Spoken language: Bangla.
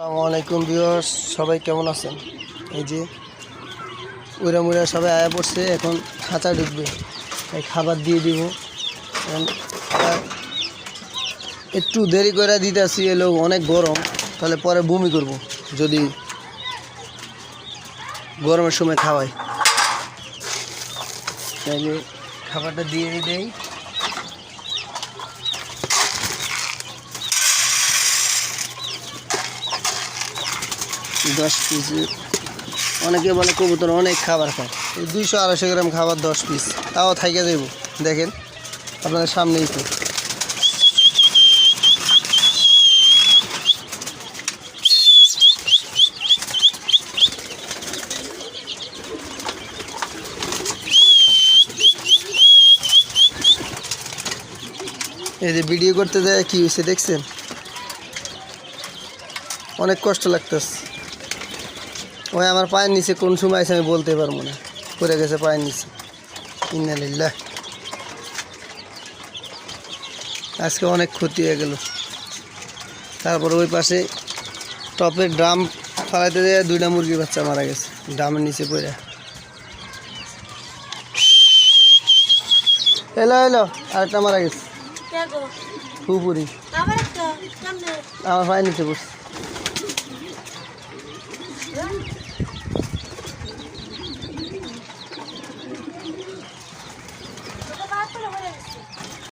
আসসালামু আলাইকুম ভিউয়ার্স, সবাই কেমন আছেন? এই যে উড়া মুড়া সবাই আয়া পড়ছে, এখন খাঁচা ঢুকবে। এই খাবার দিয়ে দিব। একটু দেরি করে দিতেছি, এলো অনেক গরম, তাহলে পরে বমি করব, যদি গরমের সময় খাওয়াই। তাইলে খাবারটা দিয়ে দেই। দশ পিস অনেকে বলে কবুতর অনেক খাবার খায়। দুইশো আড়াইশো গ্রাম খাবার দশ পিস তাও থাইকে দেবো দেখেন, আপনাদের সামনেই তো। এই যে ভিডিও করতে যায় কি হয়েছে দেখছেন? অনেক কষ্ট লাগতেছে। ওই আমার পায়ের নিচে কোন সময় আছে আমি বলতে পারব না। পড়ে গেছে পায়ের নিচে। ইন্নালিল্লাহ। আজকে অনেক ক্ষতি হয়ে গেল। তারপর ওই পাশে টপের ড্রাম ফালাইতে দিয়ে দুইটা মুরগির বাচ্চা মারা গেছে। ড্রামের নিচে পড়ে। এলো এলো আরেকটা মারা গেছে। পুপুরি আমার পায়ের নিচে পড়ছে।